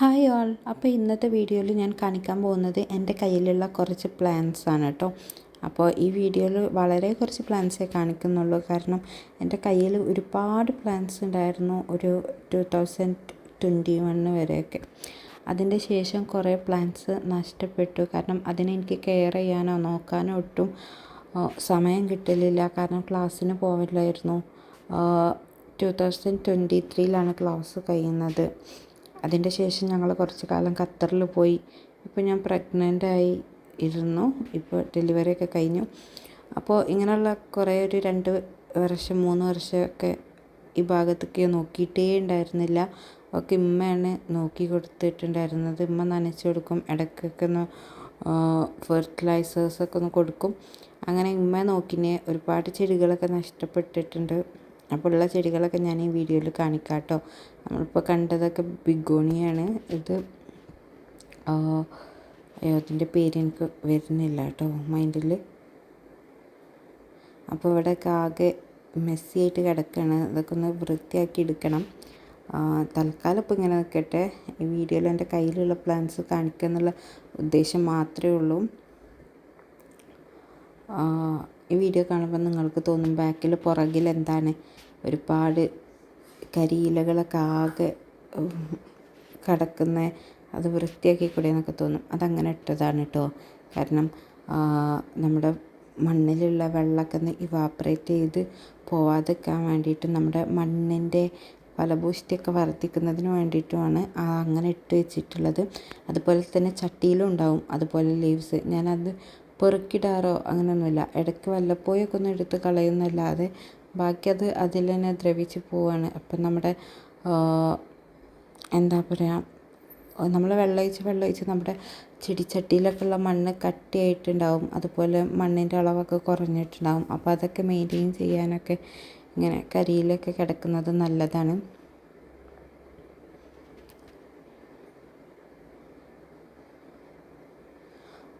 Hi all അപ്പോൾ ഇന്നത്തെ വീഡിയോയിൽ ഞാൻ കാണിക്കാൻ പോകുന്നത് എന്റെ കയ്യിലുള്ള കുറച്ച് പ്ലാൻസ് ആണ് കേട്ടോ. അപ്പോൾ ഈ വീഡിയോയിൽ വളരെ കുറച്ച് പ്ലാൻസേ കാണിക്കുന്നുള്ളൂ. കാരണം എന്റെ കയ്യിൽ ഒരുപാട് പ്ലാൻസ് ഉണ്ടായിരുന്നു ഒരു ടു തൗസൻഡ് ട്വന്റി വണ്ണ് വരെയൊക്കെ. അതിന്റെ ശേഷം കുറേ പ്ലാൻസ് നഷ്ടപ്പെട്ടു. കാരണം അതിനെ എനിക്ക് കെയർ ചെയ്യാനോ നോക്കാനോ ഒട്ടും സമയം കിട്ടലില്ല. കാരണം ക്ലാസ്സിന് പോവില്ലായിരുന്നു ടു തൗസൻഡ് ട്വന്റി ത്രീയിലാണ് ക്ലാസ് കഴിയുന്നത്. അതിന്റെ ശേഷം ഞങ്ങൾ കുറച്ച് കാലം ഖത്തറിൽ പോയി. ഇപ്പോൾ ഞാൻ പ്രഗ്നന്റ് ആയി ഇരുന്നു. ഇപ്പോൾ ഡെലിവറി ഒക്കെ കഴിഞ്ഞു. അപ്പോൾ ഇങ്ങനെയുള്ള കുറേ ഒരു രണ്ട് വർഷം മൂന്ന് വർഷമൊക്കെ ഈ ഭാഗത്തൊക്കെ നോക്കിയിട്ടേ ഉണ്ടായിരുന്നില്ല. ഒക്കെ ഇമ്മയാണ് നോക്കി കൊടുത്തിട്ടുണ്ടായിരുന്നത്. ഇമ്മ നനച്ച് കൊടുക്കും ഇടയ്ക്കൊക്കെ ഒന്ന് ഫെർട്ടിലൈസേഴ്സൊക്കെ ഒന്ന് കൊടുക്കും. അങ്ങനെ ഇമ്മ നോക്കിനെ. ഒരുപാട് ചെടികളൊക്കെ നഷ്ടപ്പെട്ടിട്ടുണ്ട്. അപ്പോൾ ഉള്ള ചെടികളൊക്കെ ഞാൻ ഈ വീഡിയോയിൽ കാണിക്കാം കേട്ടോ നമ്മളിപ്പോൾ കണ്ടതൊക്കെ ബിഗോണിയാണ്. ഇത് അയ്യോ അതിന്റെ പേര് എനിക്ക് വരുന്നില്ല കേട്ടോ മൈൻഡിൽ അപ്പോൾ ഇവിടെയൊക്കെ ആകെ മെസ്സി ആയിട്ട് കിടക്കുകയാണ് അതൊക്കെ ഒന്ന് വൃത്തിയാക്കി എടുക്കണം. തൽക്കാലം ഇപ്പോൾ ഇങ്ങനെ നിൽക്കട്ടെ ഈ വീഡിയോയിൽ എന്റെ കയ്യിലുള്ള പ്ലാൻസ് കാണിക്കുക എന്നുള്ള ഉദ്ദേശം മാത്രമേ ഉള്ളൂ. ഈ വീഡിയോ കാണുമ്പോൾ നിങ്ങൾക്ക് തോന്നും ബാക്കിൽ പുറകിൽ എന്താണ്? ഒരുപാട് കരിയിലകളൊക്കെ ആകെ കിടക്കുന്ന അത് വൃത്തിയാക്കി കൂടെ എന്നൊക്കെ തോന്നും. അതങ്ങനെ ഇട്ടതാണ് കേട്ടോ കാരണം നമ്മുടെ മണ്ണിലുള്ള വെള്ളമൊക്കെ ഒന്ന് ഇവാപ്പറേറ്റ് ചെയ്ത് പോവാതിരിക്കാൻ വേണ്ടിയിട്ട് നമ്മുടെ മണ്ണിന്റെ ഫലഭൂഷ്ടിയൊക്കെ വർദ്ധിക്കുന്നതിന് വേണ്ടിയിട്ടുമാണ് അങ്ങനെ ഇട്ട് വെച്ചിട്ടുള്ളത്. അതുപോലെ തന്നെ ചട്ടിയിലും ഉണ്ടാവും. അതുപോലെ ലീവ്സ് ഞാനത് പെറുക്കിടാറോ അങ്ങനെയൊന്നുമില്ല ഇടയ്ക്ക് വല്ലപ്പോഴൊക്കെ ഒന്ന് എടുത്ത് കളയുന്നല്ലാതെ ബാക്കി അത് അതിൽ തന്നെ ദ്രവിച്ച് പോവാണ്. അപ്പം നമ്മുടെ എന്താ പറയുക നമ്മൾ വെള്ളമൊഴിച്ച് വെള്ളമൊഴിച്ച് നമ്മുടെ ചെടിച്ചട്ടിയിലൊക്കെ ഉള്ള മണ്ണ് കട്ടിയായിട്ടുണ്ടാവും. അതുപോലെ മണ്ണിന്റെ അളവൊക്കെ കുറഞ്ഞിട്ടുണ്ടാവും. അപ്പോൾ അതൊക്കെ മെയിന്റെയിൻ ചെയ്യാനൊക്കെ ഇങ്ങനെ കരിയിലൊക്കെ കിടക്കുന്നത് നല്ലതാണ്.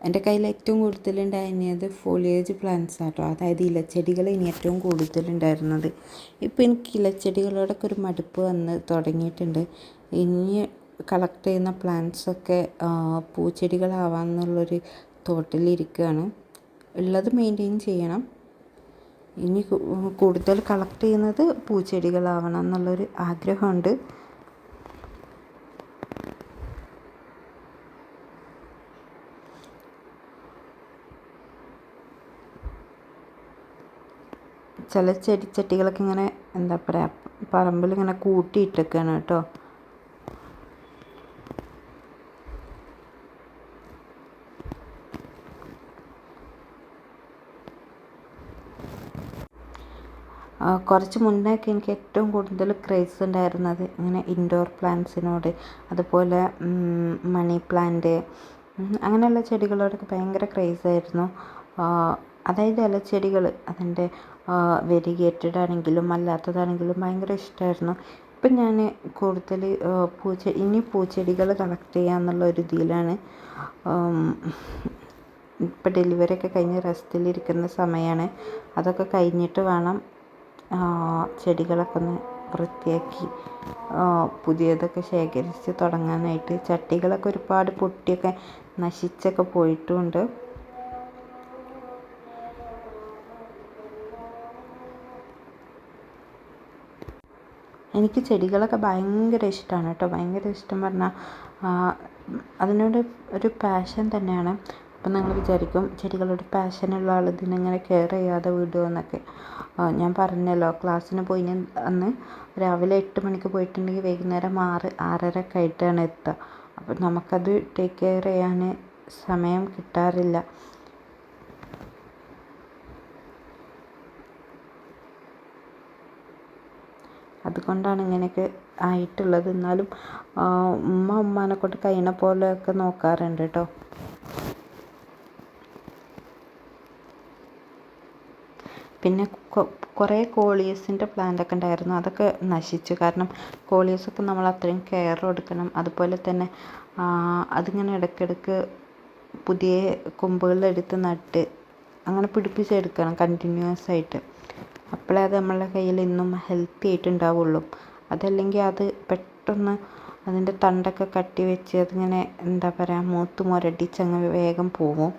എന്റെ കയ്യിൽ ഏറ്റവും കൂടുതലുണ്ടായിരുന്നത് ഫോളിയേജ് പ്ലാന്റ്സ് ആട്ടോ. അതായത് ഇലച്ചെടികൾ ഇനി ഏറ്റവും കൂടുതലുണ്ടായിരുന്നത്. ഇപ്പോൾ എനിക്ക് ഇലച്ചെടികളോടൊക്കെ ഒരു മടുപ്പ് വന്ന് തുടങ്ങിയിട്ടുണ്ട്. ഇനി കളക്ട് ചെയ്യുന്ന പ്ലാന്റ്സൊക്കെ പൂച്ചെടികളാവാമെന്നുള്ളൊരു തോട്ടിലിരിക്കുകയാണ് ഉള്ളത് മെയിന്റെയിൻ ചെയ്യണം. ഇനി കൂടുതൽ കളക്ട് ചെയ്യുന്നത് പൂച്ചെടികളാവണം എന്നുള്ളൊരു ആഗ്രഹമുണ്ട്. ചില ചെടിച്ചട്ടികളൊക്കെ ഇങ്ങനെ എന്താ പറയുക പറമ്പിൽ ഇങ്ങനെ കൂട്ടിയിട്ടൊക്കെയാണ് കേട്ടോ. കുറച്ച് മുന്നേയൊക്കെ എനിക്ക് ഏറ്റവും കൂടുതൽ ക്രേസ് ഉണ്ടായിരുന്നത് ഇങ്ങനെ ഇൻഡോർ പ്ലാന്റ്സിനോട് അതുപോലെ മണി പ്ലാന്റ് അങ്ങനെയുള്ള ചെടികളോടൊക്കെ ഭയങ്കര ക്രേസ് ആയിരുന്നു. അതായത് ഇലച്ചെടികൾ അതിന്റെ വെരിഗേറ്റഡ് ആണെങ്കിലും അല്ലാത്തതാണെങ്കിലും ഭയങ്കര ഇഷ്ടമായിരുന്നു ഇപ്പം ഞാൻ കൂടുതൽ പൂച്ച ഇനി പൂച്ചെടികൾ കളക്ട് ചെയ്യാമെന്നുള്ള ഒരു ഇതിലാണ്. ഇപ്പം ഡെലിവറി ഒക്കെ കഴിഞ്ഞ് റെസ്റ്റിലിരിക്കുന്ന സമയമാണ് അതൊക്കെ കഴിഞ്ഞിട്ട് വേണം ചെടികളൊക്കെ ഒന്ന് വൃത്തിയാക്കി പുതിയതൊക്കെ ശേഖരിച്ച് തുടങ്ങാനായിട്ട്. ചട്ടികളൊക്കെ ഒരുപാട് പൊട്ടിയൊക്കെ നശിച്ചൊക്കെ പോയിട്ടുമുണ്ട് എനിക്ക് ചെടികളൊക്കെ ഭയങ്കര ഇഷ്ടമാണ് കേട്ടോ. ഭയങ്കര ഇഷ്ടം പറഞ്ഞാൽ അതിനോട് ഒരു പാഷൻ തന്നെയാണ്. അപ്പം നിങ്ങൾ വിചാരിക്കും ചെടികളോട് പാഷനുള്ള ആൾ ഇതിനെങ്ങനെ കെയർ ചെയ്യാതെ വിടുമോ എന്നൊക്കെ. ഞാൻ പറഞ്ഞല്ലോ ക്ലാസ്സിന് പോയി അന്ന് രാവിലെ എട്ട് മണിക്ക് പോയിട്ടുണ്ടെങ്കിൽ വൈകുന്നേരം ആറ് ആറര ഒക്കെ ആയിട്ടാണ് എത്തുക അപ്പം നമുക്കത് ടേക്ക് കെയർ ചെയ്യാൻ സമയം കിട്ടാറില്ല. അതുകൊണ്ടാണ് ഇങ്ങനെയൊക്കെ ആയിട്ടുള്ളത്. എന്നാലും ഉമ്മ ഉമ്മാനെ കൊണ്ട് കഴിയണ പോലെയൊക്കെ നോക്കാറുണ്ട് കേട്ടോ പിന്നെ കുറേ കോളിയസിന്റെ പ്ലാന്റ് ഒക്കെ ഉണ്ടായിരുന്നു. അതൊക്കെ നശിച്ചു. കാരണം കോളിയസൊക്കെ നമ്മൾ അത്രയും കെയർ കൊടുക്കണം. അതുപോലെ തന്നെ അതിങ്ങനെ ഇടയ്ക്കിടയ്ക്ക് പുതിയ കൊമ്പുകളെടുത്ത് നട്ട് അങ്ങനെ പിടിപ്പിച്ചെടുക്കണം കണ്ടിന്യൂസ് ആയിട്ട്. അപ്പോഴേ അത് നമ്മളുടെ കയ്യിൽ ഇന്നും ഹെൽത്തി ആയിട്ട് ഉണ്ടാവുള്ളൂ അതല്ലെങ്കിൽ അത് പെട്ടെന്ന് അതിന്റെ തണ്ടൊക്കെ കട്ടി വെച്ച് അതിങ്ങനെ എന്താ പറയുക മൂത്ത് മുരടിച്ച് അങ്ങ് വേഗം പോകും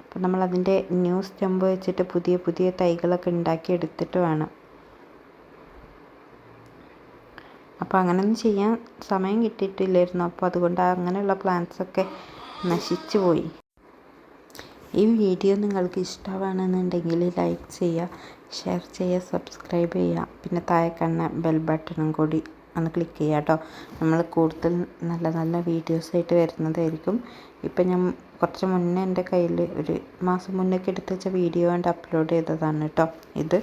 അപ്പം നമ്മൾ അതിന്റെ ന്യൂ സ്റ്റെമ്പ് വെച്ചിട്ട് പുതിയ പുതിയ തൈകളൊക്കെ ഉണ്ടാക്കി എടുത്തിട്ട് വേണം. അപ്പോൾ അങ്ങനെയൊന്നും ചെയ്യാൻ സമയം കിട്ടിയിട്ടില്ലായിരുന്നു. അപ്പോൾ അതുകൊണ്ട് അങ്ങനെയുള്ള പ്ലാന്റ്സൊക്കെ നശിച്ചു പോയി. ഈ വീഡിയോ നിങ്ങൾക്ക് ഇഷ്ടമാണെന്നുണ്ടെങ്കിൽ ലൈക്ക് ചെയ്യുക ഷെയർ ചെയ്യുക സബ്സ്ക്രൈബ് ചെയ്യുക. പിന്നെ താഴെ കാണുന്ന ബെൽ ബട്ടണും കൂടി ഒന്ന് ക്ലിക്ക് ചെയ്യുക കേട്ടോ. നമ്മൾ കൂടുതൽ നല്ല നല്ല വീഡിയോസായിട്ട് വരുന്നതായിരിക്കും. ഇപ്പം ഞാൻ കുറച്ച് മുന്നേ എന്റെ കയ്യിൽ ഒരു മാസം മുന്നേ ഒക്കെ എടുത്ത് വെച്ച വീഡിയോ കണ്ട് അപ്ലോഡ് ചെയ്തതാണ് കേട്ടോ. ഇത്